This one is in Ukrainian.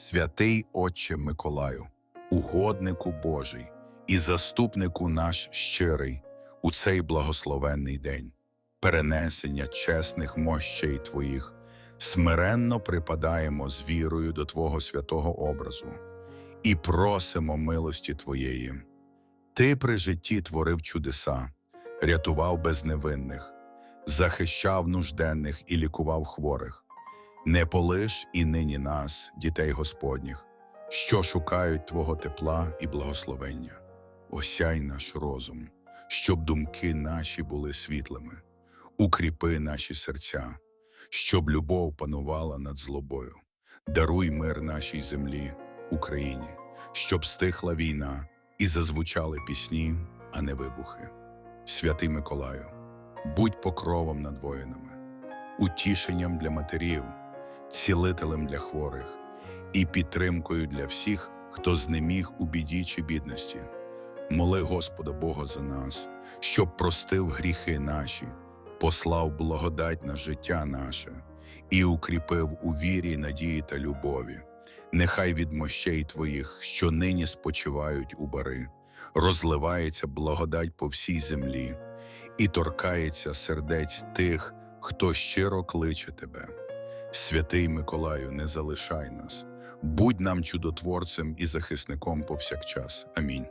Святий Отче Миколаю, угоднику Божий і заступнику наш щирий у цей благословенний день, перенесення чесних мощей Твоїх, смиренно припадаємо з вірою до Твого святого образу і просимо милості Твоєї. Ти при житті творив чудеса, рятував безневинних, захищав нужденних і лікував хворих. Не полиш і нині нас, дітей Господніх, що шукають Твого тепла і благословення. Осяй наш розум, щоб думки наші були світлими, укріпи наші серця, щоб любов панувала над злобою. Даруй мир нашій землі, Україні, щоб стихла війна і зазвучали пісні, а не вибухи. Святий Миколаю, будь покровом над воїнами, утішенням для матерів, цілителем для хворих і підтримкою для всіх, хто знеміг у біді чи бідності. Моли Господа Бога за нас, щоб простив гріхи наші, послав благодать на життя наше і укріпив у вірі, надії та любові. Нехай від мощей Твоїх, що нині спочивають у бари, розливається благодать по всій землі і торкається сердець тих, хто щиро кличе Тебе. Святий Миколаю, не залишай нас, будь нам чудотворцем і захисником повсякчас. Амінь.